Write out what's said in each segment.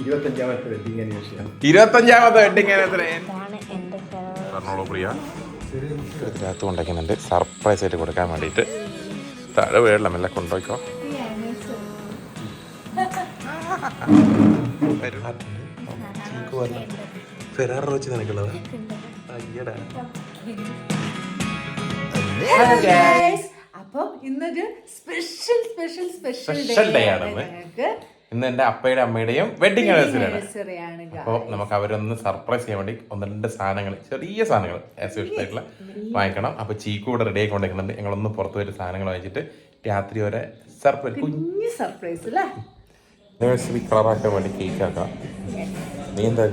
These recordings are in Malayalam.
ഇരുപത്തഞ്ചാമത്തെ വെഡിങ് ആനിവേഴ്സറി ഇരുപത്തഞ്ചാമത്തെ വെഡിങ് ആനിവേഴ്സറി പറഞ്ഞോളൂ പ്രിയ. ഇതിനകത്ത് കൊണ്ടുവയ്ക്കുന്നുണ്ട് സർപ്രൈസ് ആയിട്ട് കൊടുക്കാൻ വേണ്ടിയിട്ട്. താഴെ വീഴല മെല്ലെ കൊണ്ടുപോയിക്കോ. ഫെറാറ വെച്ച് നിനക്കുള്ളത് അയ്യടാ അപ്പം ഇന്നൊരു special special special day day ആണെന്ന്. ഇന്ന് എന്റെ അപ്പയുടെ അമ്മയുടെയും വെഡിങ് ആനിവേഴ്സറി ആണ്. അപ്പോ അപ്പോൾ നമുക്ക് അവരൊന്ന് സർപ്രൈസ് ചെയ്യാൻ വേണ്ടി ഒന്ന് രണ്ട് സാധനങ്ങൾ ചെറിയ സാധനങ്ങൾ ആസ് യൂഷ്വൽ ആയിട്ടുള്ള വാങ്ങിക്കണം. അപ്പോൾ ചീക്കു കൂടെ റെഡി ആക്കി കൊണ്ടിരിക്കുന്നുണ്ട് ഞങ്ങളൊന്ന് പുറത്ത് വരുന്ന സാധനങ്ങൾ വാങ്ങിച്ചിട്ട് രാത്രി വരെ സർപ്രൈസ് കുഞ്ഞു സർപ്രൈസ് അല്ലേ കളറാക്കാൻ വേണ്ടി കേക്ക് ആക്കാം. നീ എന്താ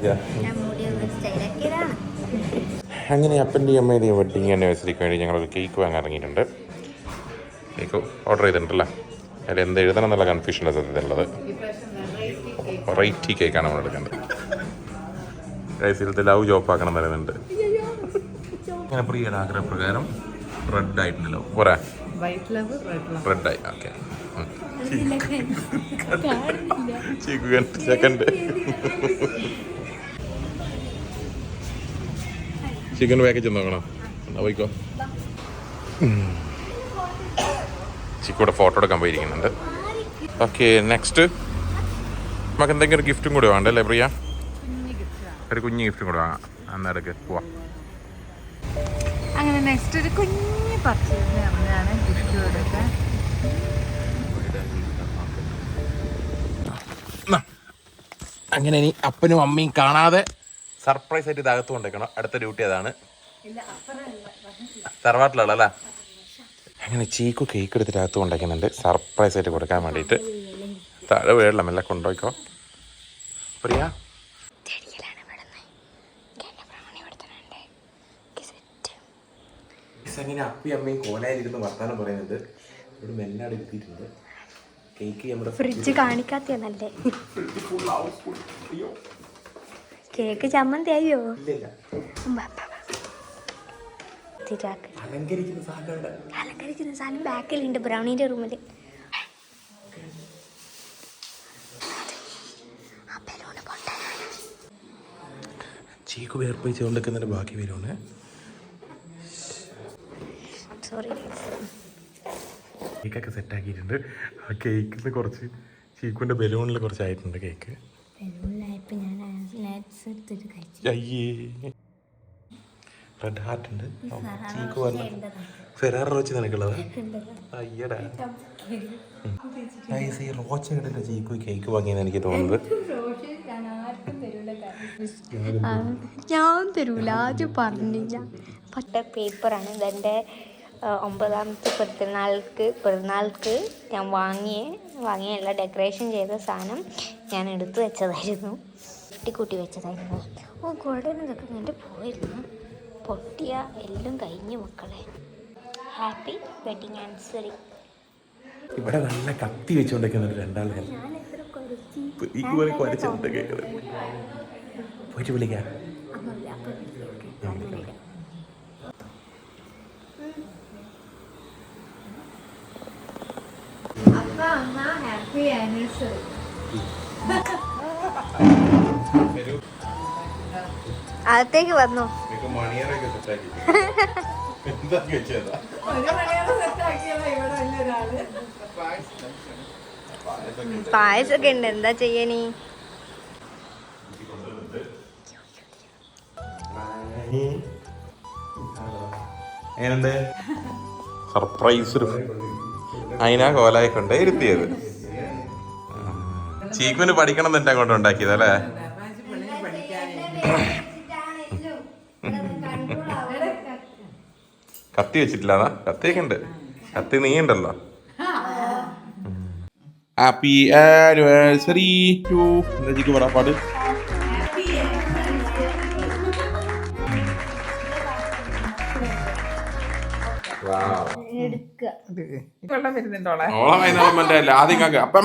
അങ്ങനെ അപ്പന്റെയും അമ്മയുടെയും വെഡിങ് ആനിവേഴ്സറിക്ക് വേണ്ടി ഞങ്ങൾ ഒരു കേക്ക് വാങ്ങാൻ ഇറങ്ങിയിട്ടുണ്ട്. കേക്ക് ഓർഡർ ചെയ്തിട്ടുണ്ടല്ലേ. അതിൽ എന്ത് എഴുതണം എന്നുള്ള കൺഫ്യൂഷൻ സത്യത്തിലുള്ളത്. വെറൈറ്റി കേക്കാണ് നമ്മൾ എടുക്കേണ്ടത്. കൈസിലത്തെ ലവ് ചോപ്പാക്കണം പറയുന്നുണ്ട്. അങ്ങനെ പ്രിയയുടെ ആഗ്രഹപ്രകാരം റെഡ് ആയിട്ടുണ്ടല്ലോ പോരാ. റെഡ് റെഡായി ഓക്കെ സെക്കൻഡ് ചിക്കൻ പാക്കേജ് നോക്കണം. എന്നാ പോയിക്കോ? ചിക്കൂടെ ഫോട്ടോ എടുക്കാൻ പോയിരിക്കുന്നുണ്ട്. ഓക്കെ നെക്സ്റ്റ് നമുക്ക് എന്തെങ്കിലും ഒരു ഗിഫ്റ്റും കൂടി വേണ്ട അല്ലേ പ്രിയ? ഒരു കുഞ്ഞു ഗിഫ്റ്റും കൂടി വാങ്ങാം പോവാ എടുക്ക് പോവാം. അങ്ങനെ നെക്സ്റ്റ് ഒരു കുഞ്ഞു പർച്ചേസ് പറഞ്ഞാണ് ഗിഫ്റ്റ് കൊടുക്കാൻ. അങ്ങനെ ഇനി അപ്പനും അമ്മയും കാണാതെ സർപ്രൈസ് ആയിട്ട് ഇതകത്ത് കൊണ്ടേക്കണം. അടുത്ത ഡ്യൂട്ടി അതാണ്. തറവാട്ടിലുള്ള അങ്ങനെ ചീക്കു കേക്ക് എടുത്തിട്ട് അകത്ത് കൊണ്ടേക്കുന്നുണ്ട്. സർപ്രൈസ് ആയിട്ട് കൊടുക്കാൻ വേണ്ടിയിട്ട്. താഴെ വീഴല്ല മെല്ലെ കൊണ്ടുപോയിക്കോ. പ്രിയ? അങ്ങനെ അപ്പി അമ്മയും കോലായിരിക്കുന്ന വർത്താനം പറയുന്നത്. ഇവിടെ മെല്ലാട് എത്തിയിട്ടുണ്ട് കേക്ക് നമ്മുടെ ഫ്രിഡ്ജ് കാണിക്കാത്തല്ലേ കേക്ക് ചമ്മന്തി അയ്യോ ഇല്ലില്ല തിരാക്ക്. അലങ്കരിക്കുന്ന സാധനം അലങ്കരിക്കുന്ന സാധനം ബാക്കിലുണ്ട് ബ്രൗണിന്റെ റൂമിൽ ചീക്കു വേർപ്പിച്ച് കൊണ്ടിരിക്കുന്നതിന്റെ ബാക്കി വരുവാണ് സോറി കേക്കൊക്കെ സെറ്റ് ആക്കിയിട്ടുണ്ട്. ആ കേക്കിന് കുറച്ച് ചീക്കുവിന്റെ ബലൂണിൽ കുറച്ച് ആയിട്ടുണ്ട് കേക്ക് അയ്യേ. റെഡ് ഹാർട്ട് ഉണ്ട്. ചീക്ക് വന്ന ഫെറാറ റോച്ച് നിനക്കുള്ളത്? അയ്യടാ. ഈ റോച്ച കണ്ടിട്ട് ചീക്കു കേക്ക് വാങ്ങിയെന്ന് എനിക്ക് തോന്നുന്നത്. ഞാൻ തരൂല. ആദ്യം പറഞ്ഞില്ല. പട്ട പേപ്പറാണ്. ഇതെന്റെ ഒമ്പതാമത്തെ പിറന്നാൾക്ക് പിറന്നാൾക്ക് ഞാൻ വാങ്ങിയ വാങ്ങിയല്ല ഡെക്കറേഷൻ ചെയ്ത സാധനം ഞാൻ എടുത്തു വെച്ചതായിരുന്നു. കൂട്ടി വെച്ചതായിരുന്നു. ഓ ഗോൾഡൻ ഇതൊക്കെ പോയിരുന്നു. പൊട്ടിയ എല്ലാം കഴിഞ്ഞു മക്കളെ. ഹാപ്പി വെഡിങ് ആൻസറി ഇവിടെ നല്ല കത്തി വെച്ചുകൊണ്ടിരിക്കുന്നുണ്ട് രണ്ടാളുകൾ ഞാൻ എത്ര കുറച്ച് ഈ പോലെ കുരച്ചിട്ട് കേൾക്കുന്നത് പോയിട്ട് വിളിക്കാം. Happy anniversary. അകത്തേക്ക് വന്നു. മണിയറൊക്കെ എന്താ വെച്ചതാ ഒരു മണിയാണ് സെറ്റ് ആക്കിയല്ലോ ഇവിടെ വലിയൊരാൾ പായസൊക്കെ ഉണ്ട്. എന്താ ചെയ്യണി? എങ്ങനെയുണ്ട്? സർപ്രൈസ് ഒരു അതിനാ കോലായിക്കൊണ്ട് ഇരുത്തിയത്. ചീക്കുന് പഠിക്കണം എന്നിട്ട് അങ്ങോട്ട് ഉണ്ടാക്കിയത് കത്തി വെച്ചിട്ടില്ല കത്തിയൊക്കെ ഉണ്ട് കത്തി നീ ഉണ്ടല്ലോ ഹാപ്പി ആനിവേഴ്സറി ടു എന്താ പറ പാട് വെള്ളം വരുന്നുണ്ടോളെ ഓളം വൈകുന്നേരം അല്ല ആദ്യം കാക്ക. അപ്പൊ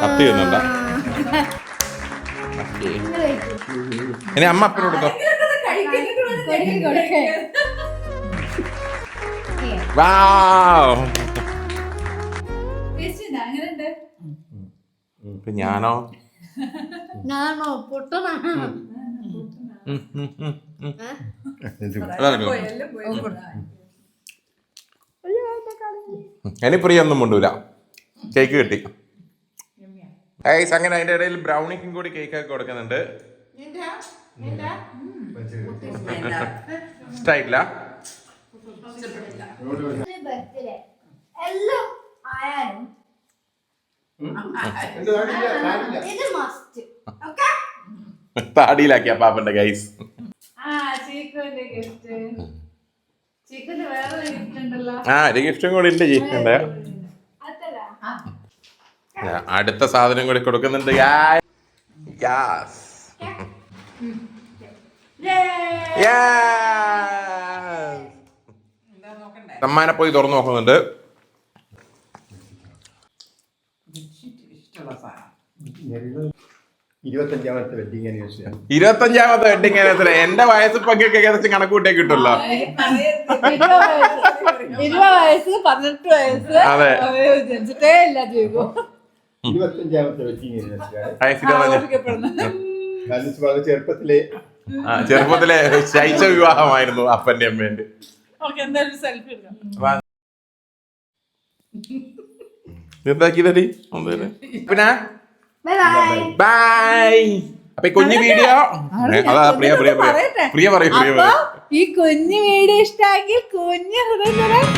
കത്തി വരുന്നുണ്ടോ ഇനി അമ്മ അപ്പനോട് കൊടുത്തോ ഇപ്പൊ ഞാനോ? ഞാനോ? അതാണ് ഇനി പ്രിയ ഒന്നും കൊണ്ടൂല കേക്ക് കിട്ടി. ഏയ് അങ്ങനെ അതിന്റെ ഇടയിൽ ബ്രൗണിക്കും കൂടി കേക്ക് ഒക്കെ കൊടുക്കുന്നുണ്ട്. ബർത്ത്ഡേ എല്ലാം ആയാലും ഇത് മസ്റ്റ് ഓക്കെ താടിയിലാക്കിയ പാപ്പന്റെ ഗൈസ് ആ ചീക്കുവിന്റെ ഗിഫ്റ്റ് ചീക്കുവിന്റെ വേറെ ഗിഫ്റ്റ് ഉണ്ടല്ലോ. ആ ഒരു ഗിഫ്റ്റും കൂടി ഉണ്ട് ചെയ്യുന്നുണ്ട് അടുത്ത സാധനം കൂടി കൊടുക്കുന്നുണ്ട് guys. സമ്മാനം പോയി തുറന്നു നോക്കുന്നുണ്ട്. ഇരുപത്തഞ്ചാമത്തെ വെഡിങ് ആനിവേഴ്സറി എന്റെ വയസ്സിപ്പൊക്കെ ഏകദേശം കണക്കൂട്ടേ കിട്ടുമല്ലോ ഇരുപത് വയസ്സ് പതിനെട്ട് വയസ്സ് ജനിച്ചിട്ടേ ഇല്ല ജീവു ഇരുപത്തഞ്ചാമത്തെ വെഡിങ് ആനിവേഴ്സറി ചെറുപ്പത്തിലെ ആ, ചെറുപ്പത്തിലെ ശൈശ വിവാഹമായിരുന്നു അപ്പന്റെ അമ്മേന്റെ ഓക്കെ എന്തായാലും സെൽഫി എടുക്കാം. എന്താക്കിയതടി പിന്നെ ബൈ ബൈ ബൈ അപ്പൊ ഈ കുഞ്ഞു വീഡിയോ അതാ പ്രിയ പ്രിയ പ്രിയ. പ്രിയ പറയൂ പ്രിയ അപ്പൊ പറയൂ. ഈ കുഞ്ഞു വീഡിയോ ഇഷ്ടമാക്കി കുഞ്ഞു ഹൃദയം